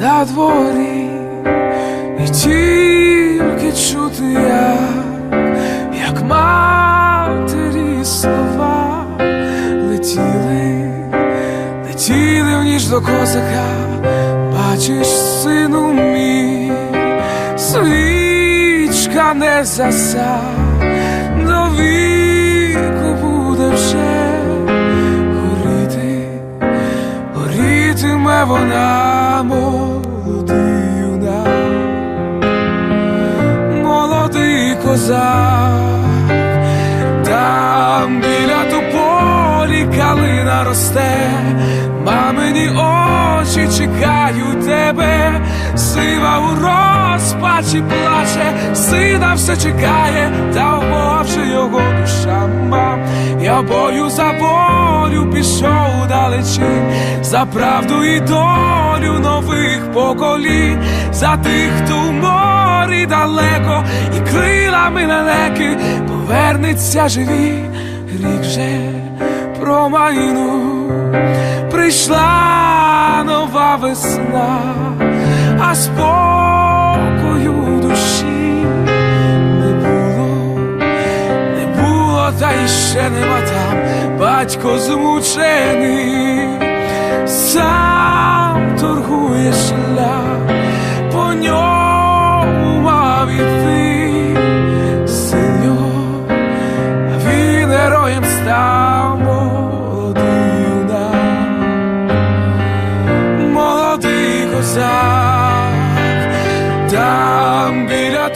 на дворі, і тільки чути як, як матері слова летіли, летіли в ніч до козака, бачиш, сину мій, свічка не заса, до вона молодий юнак, молодий козак, там біля тополі калина росте, мамині очі чекають тебе, сива у розпачі плаче, сина все чекає, та умовши його душа. Мам. Я бою за волю пішов далечі, за правду і долю нових поколінь, за тих, хто в морі далеко, і крилами лелеки повернеться живі, рік же промайну прийшла нова весна, а спокою та ще нема там. Батько змучений, сам торгує шлях, по ньому мав іти син його, а він героєм став молодий юнак, молодий козак, там біля